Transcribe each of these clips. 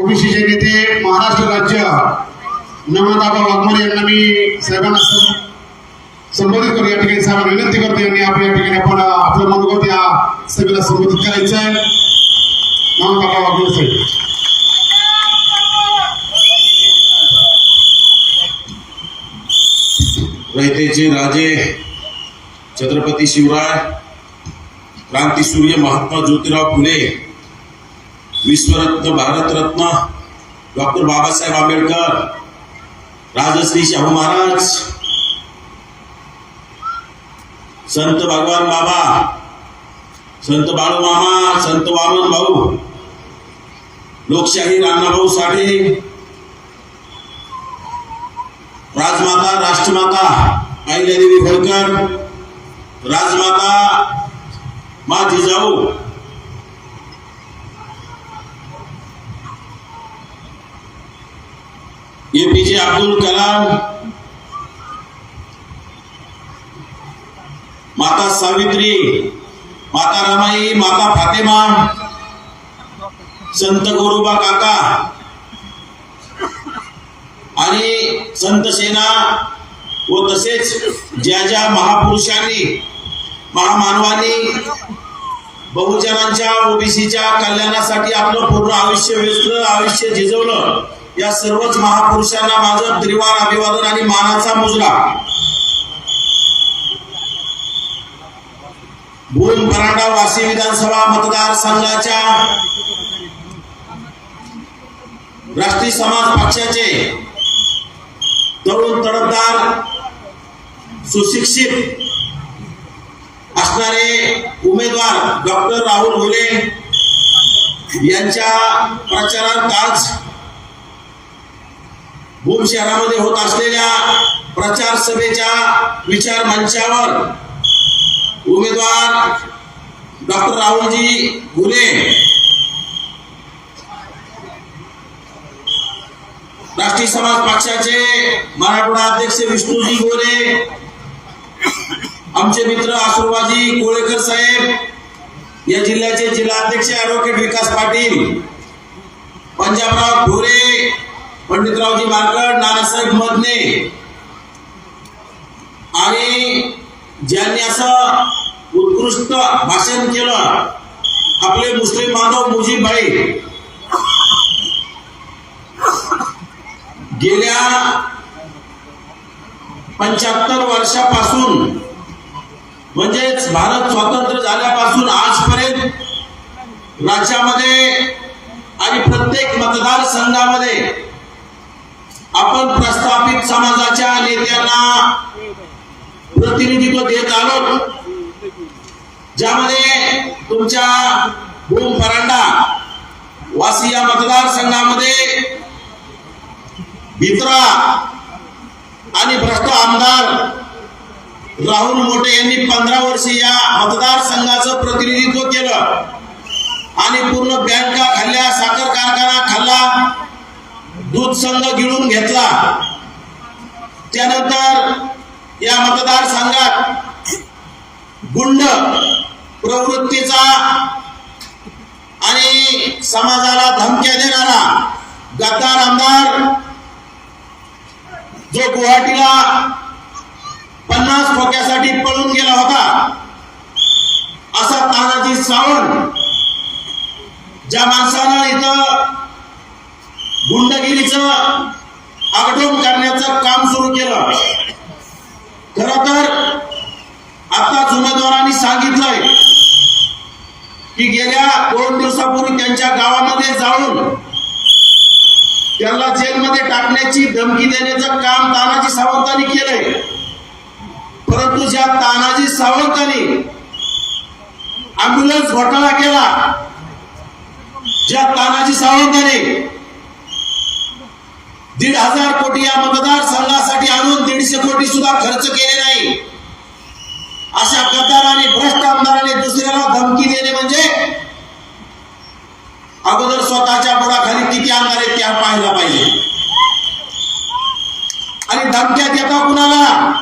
ओबीसीचे नेते महाराष्ट्र राज्य. नमदाबा वाघमारे यांना मी साहेबांना संबोधित करू. या ठिकाणी साहेबांना विनंती करतो यांनी आपण या ठिकाणी आपण आपलं मनोगत या सभेला संबोधित करायचं आहे. नमदाबा वाघमारे साहेब. रयतेचे राजे छत्रपती शिवराय क्रांतीसूर्य महात्मा ज्योतिराव फुले विश्वरत्न भारतरत्न डॉक्टर बाबासाहेब आंबेडकर राजश्री शाहू महाराज संत भगवान बाबा संत बाळूमामा संत वामन भाऊ लोकशाही राणाभाऊ साठे राजमाता राष्ट्रमाता अहिल्यादेवी होळकर राजमाता मा जिजाऊ ए पी जे अब्दुल कलाम। माता सावित्री माता रमाई माता फातेमा संत गोरोबा काका आणि संत सेना व तसेच ज्या ज्या महापुरुषांनी महामानवांनी बहुजनांच्या ओबीसीच्या कल्याणासाठी आपलं पूर्ण आयुष्य वेचलं आयुष्य झिजवलं या सर्वच महापुरुषांना माझं त्रिवार अभिवादन आणि मानाचा मुजरा. भूम परांडा वाशी विधानसभा मतदारसंघाच्या राष्ट्रीय समाज पक्षाचे तरुण तडफदार सुशिक्षित असणारे उमेदवार डॉक्टर राहुल घुले यांच्या प्रचारात आज भूम शहरामध्ये होत असलेल्या प्रचार सभेच्या विचार मंचावर उमेदवार डॉक्टर राहुलजी घुले राष्ट्रीय समाज पक्षाचे मराठवाडा अध्यक्ष विष्णूजी गोरे आमचे मित्र आसुरबाजी कोळेकर साहेब या जिल्ह्याचे जिल्हाध्यक्ष ऍडव्होकेट विकास पाटील पंजाबराव घोरे पंडितरावजी मारकड नानासाहेब मदने आणि ज्यांनी असं उत्कृष्ट भाषण केलं आपले मुस्लिम बांधव मुजीबाई गेल्या पंच्याहत्तर वर्षापासून म्हणजेच भारत स्वातंत्र्य झाल्यापासून आजपर्यंत राज्यामध्ये आणि प्रत्येक मतदारसंघामध्ये आपण प्रस्थापित समाजाच्या नेत्यांना प्रतिनिधित्व देत आलो ज्यामध्ये तुमच्या भूम परांडा वासी या मतदारसंघामध्ये भित्रा आणि भ्रष्ट आमदार राहुल मोठे यांनी पंधरा वर्ष या मतदारसंघाचं प्रतिनिधित्व केलं. आणि पूर्ण बँका खाल्ल्या साखर कारखाना खाल्ला दूध संघ गिळून घेतला. त्यानंतर या मतदारसंघात गुंड प्रवृत्तीचा आणि समाजाला धमक्या देणारा गद्दार आमदार जो गुवाहाटीला पन्नास ठोक्यासाठी पळून गेला होता असा तानाजी सावंत ज्या माणसानं इथं गुंडगिरीचं आगडोम करण्याचं काम सुरू केलं. खर तर आताच उमेदवारांनी सांगितलंय की गेल्या दोन दिवसापूर्वी त्यांच्या गावामध्ये जाऊन त्यांना जेलमध्ये टाकण्याची धमकी देण्याचं काम तानाजी सावंतांनी केलंय. परंतु ज्या तानाजी सावंतांनी अँब्युलन्स घोटाळा केला ज्या तानाजी सावंतांनी दीड हजार कोटी या मतदारसंघासाठी आणून दीडशे कोटी सुद्धा खर्च केले नाही. अशा गद्दार आणि भ्रष्ट आमदाराने दुसऱ्याला धमकी देणे म्हणजे अगोदर स्वतःच्या बोडाखाली किती आमदार आहेत त्या पाहायला पाहिजे. आणि धमक्या देता कुणाला?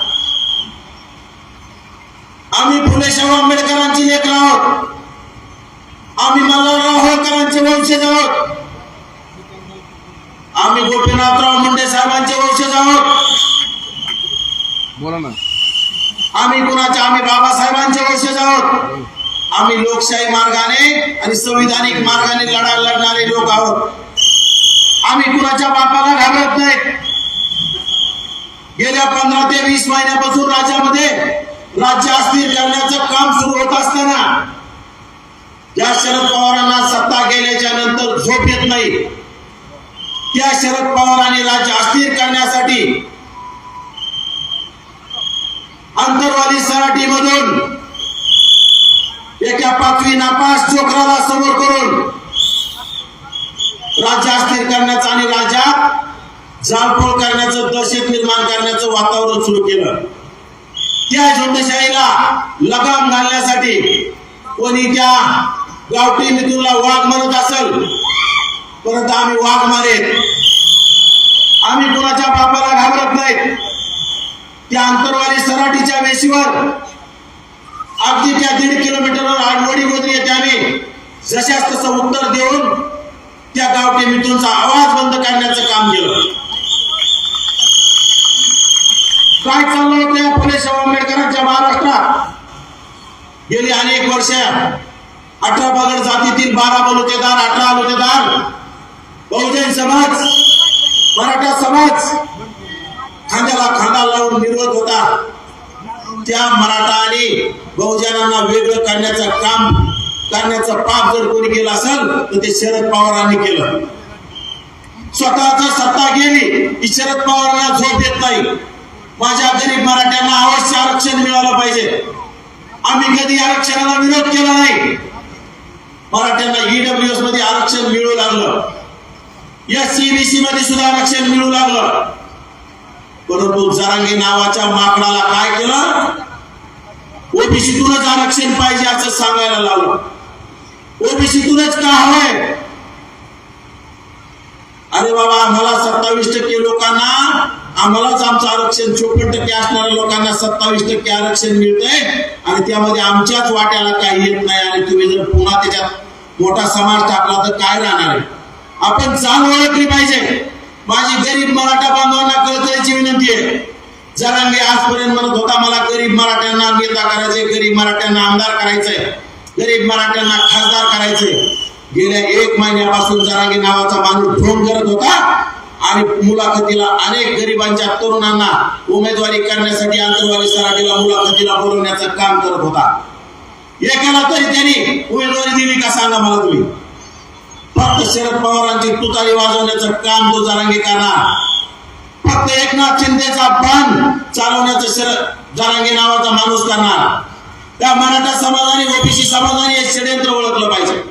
आम्ही फुले शाहू आंबेडकरांची लेकर आहोत. आम्ही मल्हारराव होळकरांचे वंशज आहोत. आम्ही गोपीनाथराव मुंडे साहेबांचे वंशज आहोत. बोला ना. आम्ही कुणाच्या आम्ही बाबासाहेबांचे वंशज आहोत. आम्ही लोकशाही मार्गाने आणि संविधानिक मार्गाने लढा लढणारे लोक आहोत. आम्ही कुणाच्या बापाला घाबरत नाहीत. गेल्या पंधरा ते वीस महिन्यापासून राज्यामध्ये राज्य अस्थिर करण्याचं काम सुरू होत असताना या शरद पवारांना सत्ता गेल्याच्यानंतर झोप येत नाही. त्या शरद पवारांनी राज्य अस्थिर करण्यासाठी आंतरवादी सराटीमधून एका पाचवी नापास चोकराला समोर करून राज्य अस्थिर करण्याचं आणि राज्यात जाळपोळ करण्याचं दहशत निर्माण करण्याचं वातावरण सुरू केलं. त्या झोंडशाहीला लगाम घालण्यासाठी कोणी त्या गावठी मिथूनला वाघ म्हणत असेल परंतु आम्ही वाघ मारे. आम्ही कुणाच्या बापाला घाबरत नाहीत त्या आंतरवाली सराटीच्या वेशीवर अगदी त्या दीड किलोमीटरवर आडवडी गोदरी येते आम्ही. जशाच तसं उत्तर देऊन त्या गावठी मिथूनचा आवाज बंद करण्याचं काम केलं. काय चाललं होतं या फुले शाहू आंबेडकरांच्या महाराष्ट्रात? गेली अनेक वर्ष. अठरा पगड जातीतील बारा बलुतेदार अठरा बलुतेदार बहुजन समाज मराठा समाज खांद्याला खांदा लावून निर्वत होता. त्या मराठा आणि बहुजनांना वेगळं करण्याचं काम करण्याचं पाप जर कोणी केलं असेल तर ते शरद पवारांनी केलं. स्वतःचा सत्ता गेली की शरद पवारांना झोप येत नाही. माझ्या गरीब मराठ्यांना अवश्य आरक्षण मिळालं पाहिजे. आम्ही कधी आरक्षणाला विरोध केला नाही. मराठ्यांना ईडब्ल्यू एसमध्ये आरक्षण मिळू लागलं. या सीबीसी मध्ये सुद्धा आरक्षण मिळू लागलं. परंतु जरांगे नावाच्या माकडाला काय केलं? ओबीसीतूनच आरक्षण पाहिजे असं सांगायला लागलं. ओबीसीतूनच का हवंय अरे बाबा आम्हाला सत्तावीस टक्के लोकांना आम्हालाच आमचं आरक्षण चोपन्न टक्के असणाऱ्या लोकांना सत्तावीस टक्के आरक्षण मिळतंय आणि त्यामध्ये आमच्याच वाट्याला काही येत नाही आणि तुम्ही जर पुन्हा त्याच्यात मोठा समाज टाकला तर काय राहणार आहे? आपण चांग ओळखली पाहिजे. माझी गरीब मराठा बांधवांना कळकळीची विनंती आहे. जरांगे आजपर्यंत म्हणत होता मला गरीब मराठ्यांना नेता करायचंय गरीब मराठ्यांना आमदार करायचंय गरीब मराठ्यांना खासदार करायचंय. गेल्या एक महिन्यापासून जरांगे नावाचा माणूस फोन करत होता आणि मुलाखतीला अनेक गरिबांच्या तरुणांना उमेदवारी करण्यासाठी आंतरवाली सराठीला मुलाखतीला बोलवण्याचं काम करत होता. एकाला तरी त्यांनी उमेदवारी दिली का सांगा मला तुम्ही? फक्त शरद पवारांची तुतारी वाजवण्याचं काम तो जरांगे करणार फक्त एकनाथ शिंदेचा बाण चालवण्याचं शरद जरांगे नावाचा माणूस करणार. त्या मराठा समाजाने ओबीसी समाजाने हे षडयंत्र ओळखलं पाहिजे.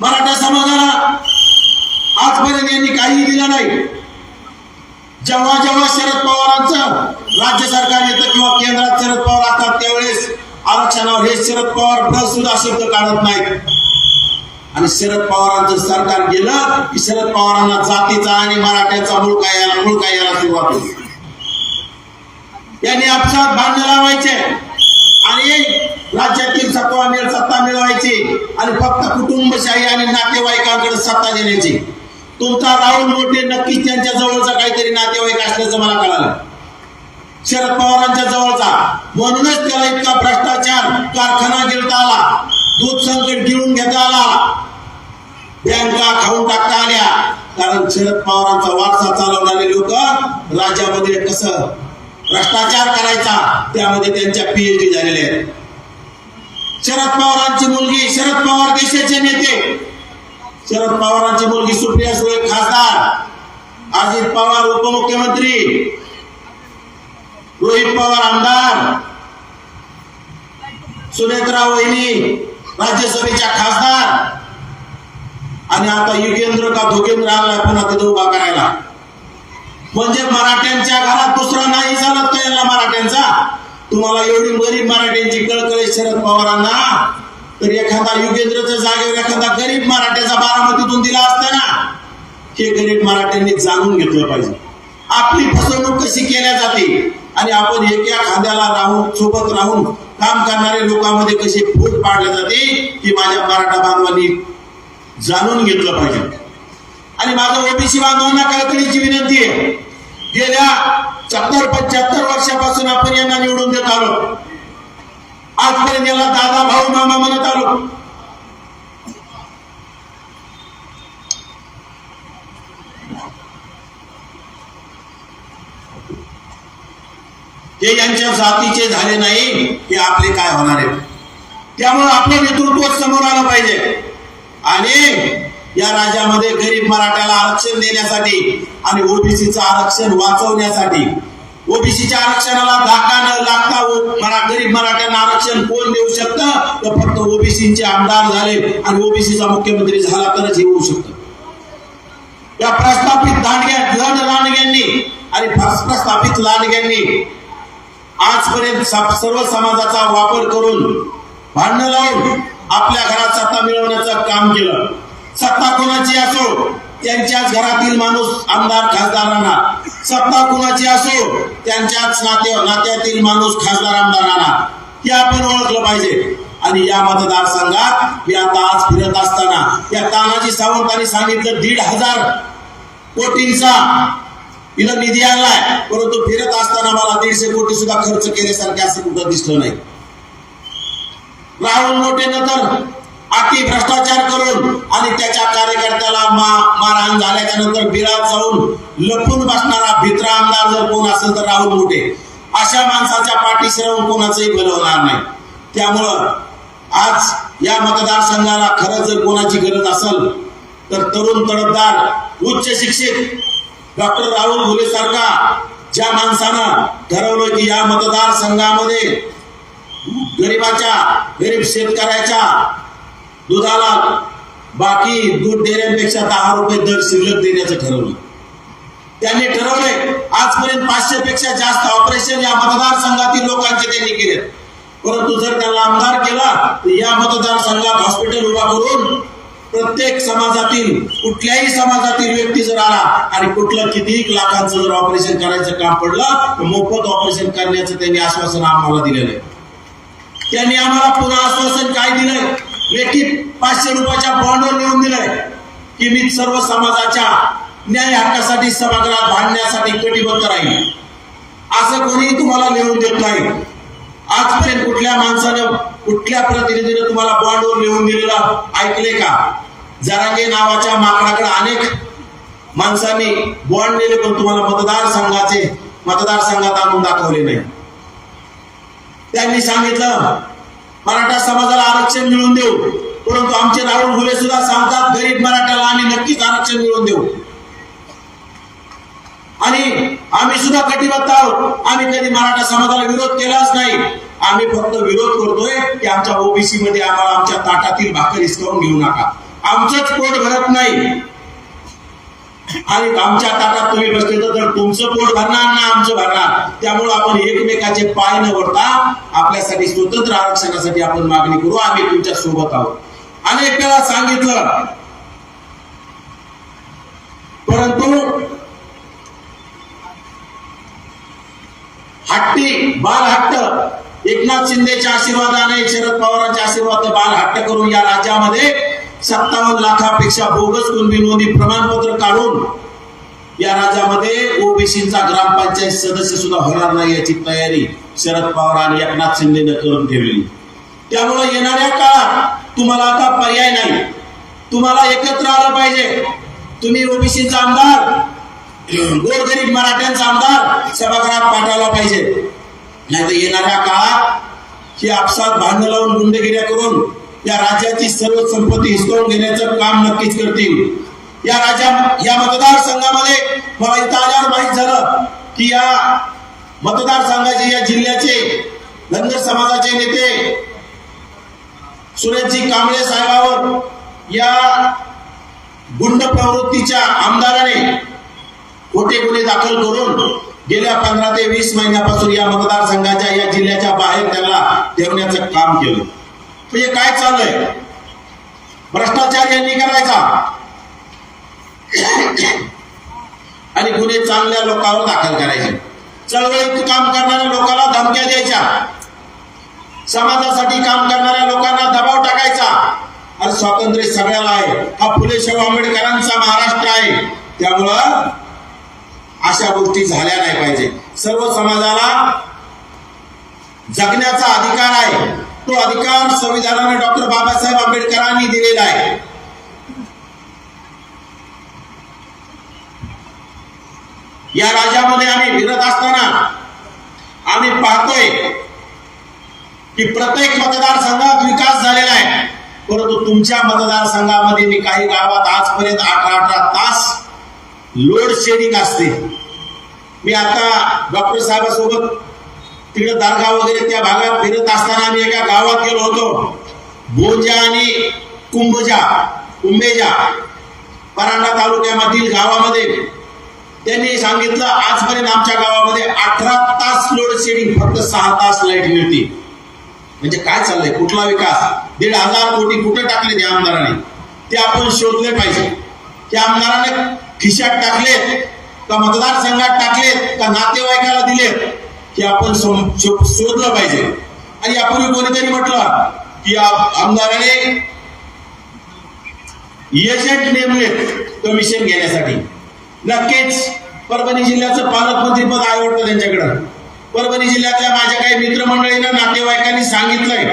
मराठा समाजाला आजपर्यंत यांनी काही दिलं नाही. जेव्हा जेव्हा शरद पवारांचं राज्य सरकार येतं किंवा केंद्रात शरद पवार असतात त्यावेळेस आरक्षणावर हे शरद पवार सुद्धा शब्द काढत नाहीत. आणि शरद पवारांचं सरकार गेलं की शरद पवारांना जातीचा आणि मराठ्याचा मुळका यायला मुळका यायला सुरुवात होती त्यांनी आपसात भांडण लावायचे. आणि राज्यातील सत्ता मिळ सत्ता मिळवायची. आणि फक्त कुटुंबशाही आणि नातेवाईकांकडे सत्ता देण्याची. तुमचा राहुल मोठे नक्कीच त्यांच्या जवळचा काहीतरी नातेवाईक असल्याचं मला कळालं. शरद पवारांच्या जवळचा. म्हणूनच त्याला इतका भ्रष्टाचार कारखाना गिळता आला. दूध संकट गिळून घेता आला. बँका खाऊन टाकता आल्या. कारण शरद पवारांचा वारसा चालवणारे लोक राज्यामध्ये कसं भ्रष्टाचार करायचा त्यामध्ये त्यांच्या पीएचडी झालेल्या आहेत. शरद पवारांची मुलगी शरद पवार देशाचे नेते. शरद पवारांची मुलगी सुप्रिया सुळे खासदार. अजित पवार उपमुख्यमंत्री. रोहित पवार आमदार. सुनेत्रा वहिनी. राज्यसभेच्या खासदार. आणि आता युगेंद्र का धोकेंद्र आला पुन्हा तिथे उभा करायला. म्हणजे मराठ्यांच्या घरात दुसरा नाही झाला का यांना मराठ्यांचा? तुम्हाला एवढी गरीब मराठ्यांची कळकळे शरद पवारांना? तर एखादा युगेंद्रच्या जागेवर एखादा गरीब मराठ्याचा बारामतीतून दिला असता ना हे गरीब मराठ्यांनी जाणून घेतलं पाहिजे. आपली फसवणूक कशी केल्या जाते? आणि आपण एका खांद्याला राहून सोबत राहून काम करणाऱ्या लोकांमध्ये कशी फूट पाडले जाते की माझ्या मराठा बांधवांनी जाणून घेतलं पाहिजे. आणि माझं ओबीसी बांधवांना कळकळीची विनंती आहे? गेल्या सत्तर पंच्याहत्तर वर्षापासून आपण यांना निवडून देत आलो. आजपर्यंत याला दादा भाऊ मामा म्हणत आलो. ते यांच्या जातीचे झाले नाही ते आपले काय होणार आहे त्यामुळे आपलं नेतृत्व समोर आलं पाहिजे. आणि या राज्यामध्ये गरीब मराठ्याला आरक्षण देण्यासाठी आणि ओबीसीचं आरक्षण वाचवण्यासाठी ओबीसीच्या आरक्षणाला धाका न लागता मरा गरीब मराठ्यांना आरक्षण कोण देऊ शकतं? तर फक्त ओबीसीचे आमदार झाले आणि ओबीसीचा मुख्यमंत्री झाला तरच हे होऊ शकतं. या प्रस्थापित दांडग्या धन लांडग्यांनी आणि प्रस्थापित लांडग्यांनी आजपर्यंत सर्व समाजाचा वापर करून भांडणं लावून आपल्या घरात सत्ता मिळवण्याचं काम केलं. सत्ता कोणाची असो त्यांच्याच घरातील माणूस आमदार खासदारांना. सत्ता कुणाची असो त्यांच्याच नाते नात्यातील माणूस खासदार आमदारांना. हे आपण ओळखलं पाहिजे. आणि या मतदारसंघात मी आता आज फिरत असताना या तानाजी सावंतांनी सांगितलं दीड हजार कोटींचा तिला निधी आणलाय परंतु फिरत असताना मला दीडशे कोटी सुद्धा खर्च केल्यासारखे असं कुठं दिसलं नाही. राहुल मोठे नंतर अति भ्रष्टाचार करून आणि त्याच्या कार्यकर्त्याला मा मारहाण झाल्याच्यानंतर बिरात जाऊन लपून बसणारा भित्रा आमदार जर कोण असेल तर राहुल मोठे. अशा माणसाच्या पाठीशी राहून कोणाचंही भलं होणार नाही. त्यामुळं आज या मतदारसंघाला खरं जर कोणाची गरज असेल तर तरुण तडफदार उच्च शिक्षित डॉक्टर राहुल घुले सारखा ज्या माणसानं ठरवलं की या मतदारसंघामध्ये गरिबाच्या गरीब शेतकऱ्याच्या दुधाला बाकी दूध डेऱ्यांपेक्षा दहा रुपये दर शिल्लक देण्याचं ठरवलं त्यांनी ठरवले आजपर्यंत पाचशे पेक्षा जास्त ऑपरेशन या मतदारसंघातील लोकांचे त्यांनी केले परंतु जर त्याला आमदार केला तर या मतदारसंघात हॉस्पिटल उभा करून प्रत्येक समाजातील कुठल्याही समाजातील व्यक्ती जर आला आणि कुठलं कितीही लाखांचं जर ऑपरेशन करायचं काम पडलं तर मोफत ऑपरेशन करण्याचं त्यांनी आश्वासन आम्हाला दिलेलं आहे. त्यांनी आम्हाला पुन्हा आश्वासन काय दिलंय? लेखी पाचशे रुपयाच्या बॉन्डवर लिहून दिलंय की मी सर्व समाजाच्या न्याय हक्कासाठी सभागृहात भांडण्यासाठी कटिबद्ध राहील असं कोणीही तुम्हाला लिहून देत नाही. आजपर्यंत कुठल्या माणसानं कुठल्या प्रतिनिधीनं तुम्हाला बॉन्डवर लिहून दिलेलं ऐकले का? जरांगे नावाच्या माकडाकडे अनेक माणसांनी बॉन्ड दिले पण तुम्हाला मतदारसंघाचे मतदारसंघात आणून दाखवले नाही. त्यांनी सांगितलं मराठा समाजाला आरक्षण मिळवून देऊ परंतु आमचे राहुल घुले सुद्धा सांगतात गरीब मराठ्याला आम्ही नक्कीच आरक्षण मिळवून देऊ. आणि आम्ही सुद्धा कटिबद्ध आहोत. आम्ही कधी मराठा समाजाला विरोध केलाच नाही. आम्ही फक्त विरोध करतोय की आमच्या ओबीसी मध्ये आम्हाला आमच्या ताटातील भाकर हिसकावून घेऊ नका. आमचंच पोट भरत नाही. आणि आमच्या ताटात तुम्ही बसले तर तुमचं पोट भरणार ना आमचं भरणार? त्यामुळे आपण एकमेकाचे पाय न वरता आपल्यासाठी स्वतंत्र आरक्षणासाठी आपण मागणी करू. आम्ही तुमच्यासोबत आहोत. अनेक वेळा सांगितलं. परंतु हट्टी बाल हट्ट. एकनाथ शिंदेच्या आशीर्वादाने शरद पवारांच्या आशीर्वादाने बाल हट्ट करून या राज्यामध्ये सत्तावन्न लाखापेक्षा बोगस कुणबी नोंदी प्रमाणपत्र काढून या राज्यामध्ये ओबीसीचा ग्रामपंचायत सदस्य सुद्धा होणार नाही याची तयारी शरद पवार आणि एकनाथ शिंदेनं करून ठेवली त्यामुळे येणाऱ्या काळात तुम्हाला आता पर्याय नाही. तुम्हाला एकत्र आलं पाहिजे. तुम्ही ओबीसीचा आमदार गोरगरीब मराठ्यांचा आमदार सभागृहात पाठवला पाहिजे. नाही तर येणाऱ्या काळात ही आपसात भांडण लावून गुंडगिऱ्या करून या राज्याची सर्व संपत्ती हिसकावून घेण्याचं काम नक्कीच करतील. या राज्या या मतदारसंघामध्ये मला इथं आल्यावर माहीत झालं की या मतदारसंघाचे या जिल्ह्याचे धनगर समाजाचे नेते सुरेशजी कांबळे साहेबावर या गुंड प्रवृत्तीच्या आमदाराने खोटे गुन्हे दाखल करून गेल्या पंधरा ते वीस महिन्यापासून या मतदारसंघाच्या या जिल्ह्याच्या बाहेर त्याला ठेवण्याचं काम केलं. म्हणजे काय चाललंय? भ्रष्टाचार यांनी करायचा. आणि गुन्हे चांगल्या लोकांवर दाखल करायचे. चळवळीत काम करणाऱ्या लोकांना धमक्या द्यायच्या. समाजासाठी काम करणाऱ्या लोकांना दबाव टाकायचा. आणि स्वातंत्र्य सगळ्याला आहे. हा फुले शाहू आंबेडकरांचा महाराष्ट्र आहे. त्यामुळं अशा गोष्टी झाल्या नाही पाहिजे. सर्व समाजाला जगण्याचा अधिकार आहे. तो अधिकार संविधानाने डॉक्टर बाबासाहेब आंबेडकरांनी दिलेला आहे. या राज्यामध्ये आम्ही फिरत असताना आम्ही पाहतोय की प्रत्येक मतदारसंघात विकास झालेला आहे. परंतु तुमच्या मतदारसंघामध्ये मी काही गावात आजपर्यंत अठरा अठरा तास लोड शेडिंग असते. मी आता डॉक्टर साहेबांसोबत तिकडे दारगाव वगैरे त्या भागात फिरत असताना आम्ही एका गावात गेलो होतो. बोजा आणि कुंभजा कुंभेजा परांडा तालुक्यामधील गावामध्ये. त्यांनी सांगितलं आजपर्यंत आमच्या गावामध्ये अठरा तास लोड शेडिंग फक्त सहा तास लाइट मिळते. म्हणजे काय चाललंय? कुठला विकास? दीड हजार कोटी कुठे टाकले त्या आमदाराने? ते आपण शोधले पाहिजे. त्या आमदाराने खिशात टाकलेत का मतदारसंघात टाकलेत का नातेवाईकाला दिलेत हे आपण शोधलं पाहिजे. आणि यापूर्वी कोणीतरी म्हटलं की आमदाराने एजंट नेमलेत कमिशन घेण्यासाठी. नक्कीच परभणी जिल्ह्याचं पालकमंत्री पद आवडतं त्यांच्याकडं. परभणी जिल्ह्यातल्या माझ्या काही मित्रमंडळीनं नातेवाईकांनी सांगितलंय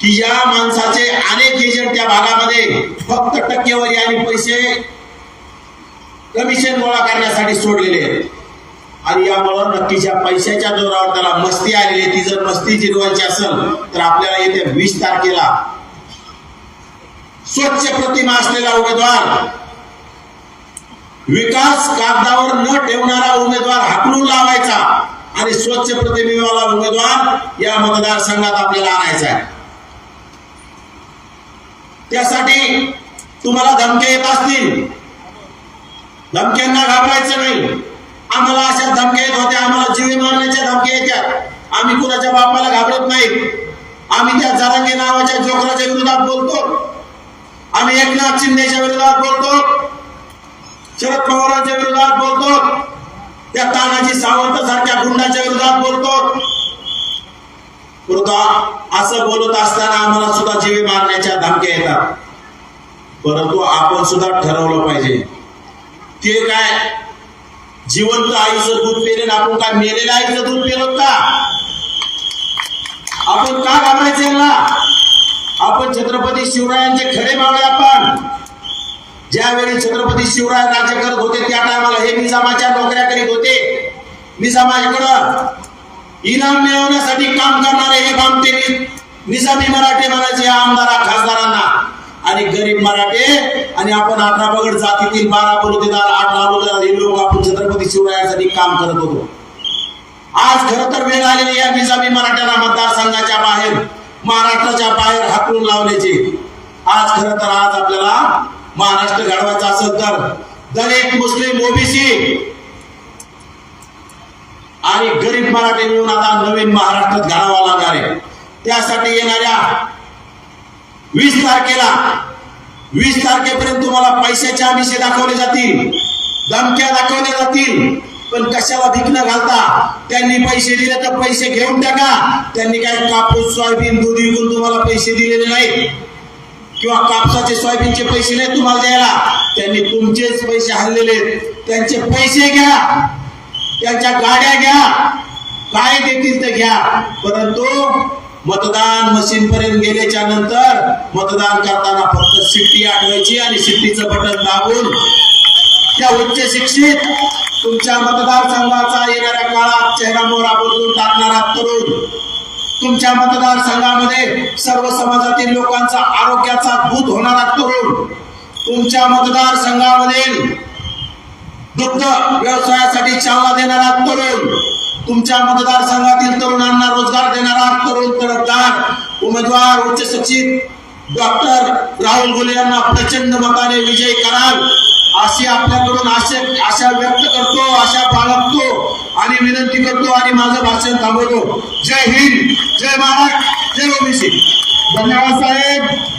की या माणसाचे अनेक एजंट त्या भागामध्ये फक्त टक्केवारी आणि पैसे कमिशन गोळा करण्यासाठी सोडलेले आहेत. आणि यामुळं नक्कीच या पैशाच्या जोरावर त्याला मस्ती आलेली ती जर मस्ती जिरवायची असेल तर आपल्याला येत्या वीस तारखेला स्वच्छ प्रतिमा असलेला उमेदवार विकास कागदावर न ठेवणारा उमेदवार हाकलून लावायचा आणि स्वच्छ प्रतिमेवाला उमेदवार या मतदारसंघात आपल्याला आणायचा आहे. त्यासाठी तुम्हाला धमक्या येत असतील. धमक्यांना घाबरायचं नाही. आम्हाला अशा धमक्या येत होत्या आम्हाला जीवे मारण्याच्या धमक्या येत्या. आम्ही कुणाच्या बापाला घाबरत नाही. आम्ही त्या जारंगे नावाच्या जोकराच्या विरोधात बोलतो. आम्ही एकनाथ शिंदेच्या विरोधात बोलतो. शरद पवारांच्या विरोधात बोलतो. त्या तानाजी सावंत सारख्या गुंडाच्या विरोधात बोलतो. परंतु असं बोलत असताना आम्हाला सुद्धा जीवे मारण्याच्या धमक्या येतात. परंतु आपण सुद्धा ठरवलं पाहिजे. ते काय? जिवंत आईचं दूध पेरेल आपण काय मेलेल्या आईचं दूध पेरत का? आपण का घाबरायचं यांना? आपण छत्रपती शिवरायांचे खरे मावळे आपण ज्यावेळी छत्रपती शिवराय राज्य करत होते त्या टायमाला हे निजामाच्या नोकऱ्या करीत होते. निजामाकडं इनाम मिळवण्यासाठी काम करणारे हे बामते निजामी मराठे म्हणायचे आमदारा खासदारांना. आणि गरीब मराठे आणि आपण अठरा बगड जातीतील बारा बलुतेदार आठ लालूदार हे लोक आपण छत्रपती शिवरायांसाठी काम करत होतो. आज खर तर वेळ आलेली या निजामी मराठ्याला मतदारसंघाच्या बाहेर महाराष्ट्राच्या बाहेर हाकलून लावण्याचे. आज खर तर आज आपल्याला महाराष्ट्र घडवायचा असेल तर दलित मुस्लिम ओबीसी आणि गरीब मराठी मिळून आता नवीन महाराष्ट्रात घालावा लागणार आहे. त्यासाठी येणाऱ्या वीस तारखेला वीस तारखेपर्यंत तुम्हाला पैशाच्या आमिषे दाखवले जातील धमक्या दाखवल्या जातील. पण कशाला भीक घालता? त्यांनी पैसे दिले तर पैसे घेऊन टाका. त्यांनी काय कापूस सोयाबीन दूध विकून तुम्हाला पैसे दिलेले नाहीत? किंवा कापसाचे सोयाबीनचे पैसे नाही तुम्हाला द्यायला? त्यांनी तुमचेच पैसे हल्लेले आहेत. त्यांचे पैसे घ्या. त्यांच्या गाड्या घ्या. काय देतील ते घ्या. परंतु मतदान मशीन पर्यंत गेल्याच्यानंतर मतदान करताना फक्त शिट्टी आठवायची आणि शिट्टीचं बटन दाबून त्या उच्च शिक्षित तुमच्या मतदारसंघाचा येणाऱ्या काळात चेहरा मोहरा बदलून टाकणारा तरुण तुमच्या मतदारसंघामध्ये सर्व समाजातील लोकांचा आरोग्याचा भूत होणारा तरुण तुमच्या मतदारसंघामधील दुग्ध व्यवसायासाठी चालना देणारा तरुण तुमच्या मतदारसंघातील तरुणांना रोजगार देणारा तरुण तरफदार उमेदवार उच्च सचिव डॉक्टर राहुल गुले यांना प्रचंड मताने विजय कराल. अशी आपल्याकडून आशा आशा व्यक्त करतो आशा बाळगतो आणि विनंती करतो आणि माझं भाषण थांबवतो. जय हिंद जय महाराज जय ओबीसी. धन्यवाद साहेब.